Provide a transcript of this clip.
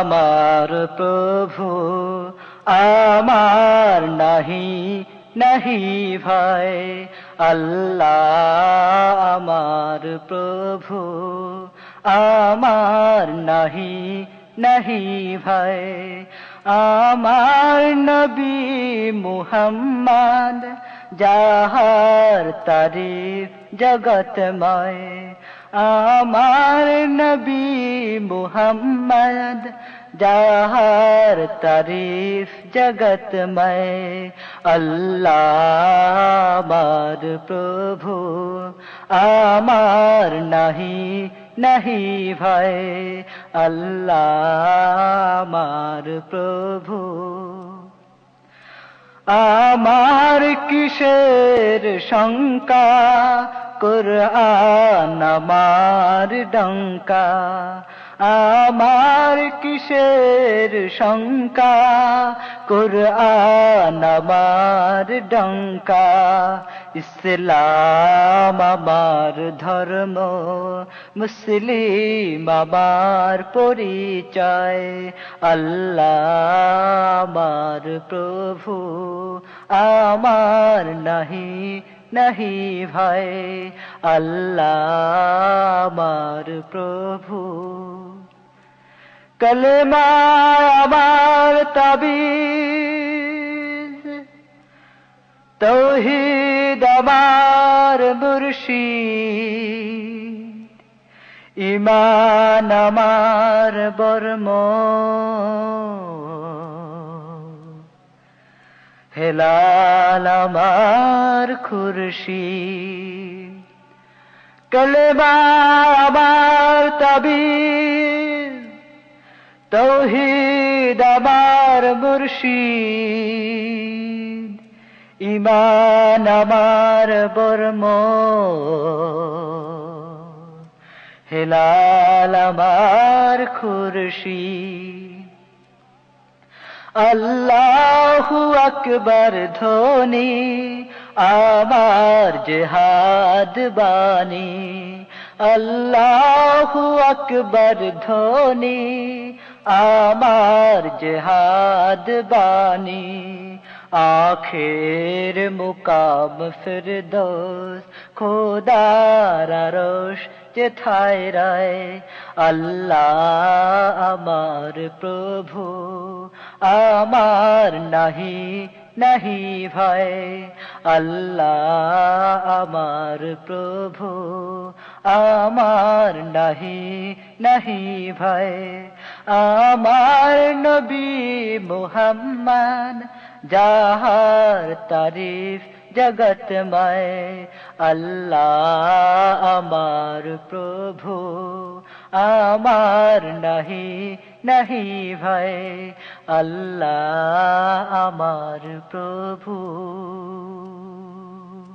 আমার প্রভু আমার নাহি নাহি ভাই। আল্লাহ আমার প্রভু আমার নাহি নাহি ভাই আমার নবী মুহাম্মদ যাহার তারিফ জগতময় আমার নবী মুহাম্মদ যাহার তারিফ জগতময় আল্লাহ আমার প্রভু আমার নাহি নাহি ভয় আল্লাহ আমার প্রভু। আমার কিসের শঙ্কা? কোরআন আমার ডঙ্কা। আমার কিসের শঙ্কা? কোরআন আমার ডঙ্কা। ইসলাম আমার ধর্ম। মুসলিম আমার পরিচয়। আল্লাহ আমার প্রভু। আমার নাহি নাহি ভাই আল্লাহ আমার প্রভু। কলমা আমার তাবিজ তৌহিদ আমার মুর্শিদ ইমান আমার বর্ম। হেলাল আমার খুরশি। কলমা আমার তাবিজ তৌহিদ আমার মুর্শিদ। ইমান আমার বর্ম। হেলাল আমার খুরশি। আল্লাহু আকবর ধ্বনি, আমার জেহাদ বাণী। আল্লাহু আকবর ধ্বনি, আমার জেহাদ বাণী। আখের মুকাম ফিরদোস, খোদার রোশ যেথায় রায়। আল্লাহ আমার প্রভু। আমার নাহি নাহি ভাই। আল্লাহ আমার প্রভু, আমার নাহি নাহি ভাই। আমার নবী মুহাম্মদ, যাহার তারিফ জগতময় আল্লাহ আমার প্রভু, আমার নাহি নাহি ভাই আল্লাহ আমার প্রভু।